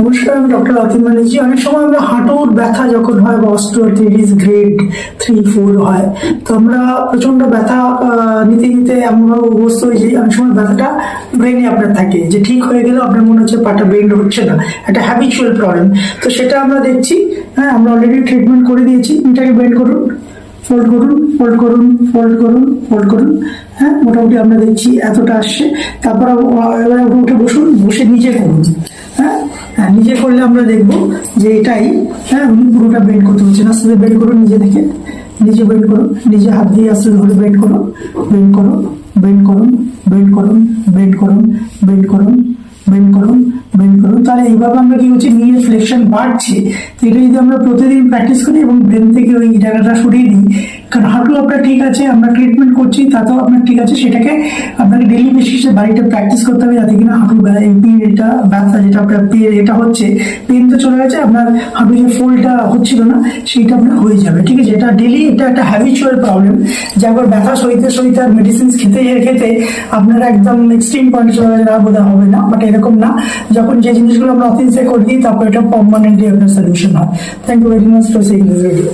নমস্কার, আমি ডক্টর অতীন ব্যানার্জি। অনেক সময় আমরা হাঁটুর ব্যথা যখন হয় বা গ্রেড থ্রি, ফোর হয়, তো আমরা ব্যথা নিতে নিতে এমনভাবে যাই। অনেক সময় ব্যথাটা ব্রেনে আপনার থাকে, যে ঠিক হয়ে গেলে আপনার মনে হচ্ছে পাটা ব্রেন হচ্ছে না। একটা হ্যাবিচুয়াল প্রবলেম তো সেটা আমরা দেখছি হ্যাঁ আমরা অলরেডি ট্রিটমেন্ট করে দিয়েছি। এটাকে বেন্ড করুন ফোল্ড করুন ফোল্ড করুন ফোল্ড করুন ফোল্ড করুন হ্যাঁ মোটামুটি আমরা দেখছি এতটা আসছে। তারপর এবারে উঠে বসুন, বসে নিজে করুন। নিজে করলে আমরা দেখব যে এটাই হ্যাঁ পুরোটা বেন্ড করতে হচ্ছে না আস্তে বেন্ড করো নিজে দেখে। নিজে বেন্ড করো নিজে হাত দিয়ে আসতে ধরে বেন্ড করো বেন্ড করো বেন্ড করুন বেন্ড করুন বেন্ড করুন বেন্ড করুন বেন্ড করুন বেন্ড করুন। তাহলে এইভাবে আমরা কি হচ্ছে নি ফ্লেকশন বাড়ছে তো এটা যদি আমরা প্রতিদিন প্র্যাকটিস করি এবং ব্রেন থেকে ওই জায়গাটা সরিয়ে দিই, কারণ হাঁটু আপনার ঠিক আছে, আমরা ট্রিটমেন্ট করছি, তাতেও আপনার ঠিক আছে, সেটাকে আপনাকে ডেলি বেসিসে বাড়িতে প্র্যাকটিস করতে হবে যাতে কিনা হাঁটু এটা ব্যথা যেটা আপনার পেয়ে এটা হচ্ছে পেন তো চলে গেছে, আপনার হাঁটু যে ফোলটা হচ্ছিল না, সেইটা আপনার হয়ে যাবে, ঠিক আছে? এটা ডেলি এটা একটা হ্যাবিচুয়াল প্রবলেম যে একবার ব্যথা সইতে সইতে আর মেডিসিন খেতে খেতে আপনার একদম এক্সট্রিম পয়েন্টে চলে গেলে আর বোধহয় হবে না, বাট এরকম না। যখন যে জিনিসগুলো আমরা অফিসে করে, তারপর এটা common have the solution. Thank you very much for seeing this video.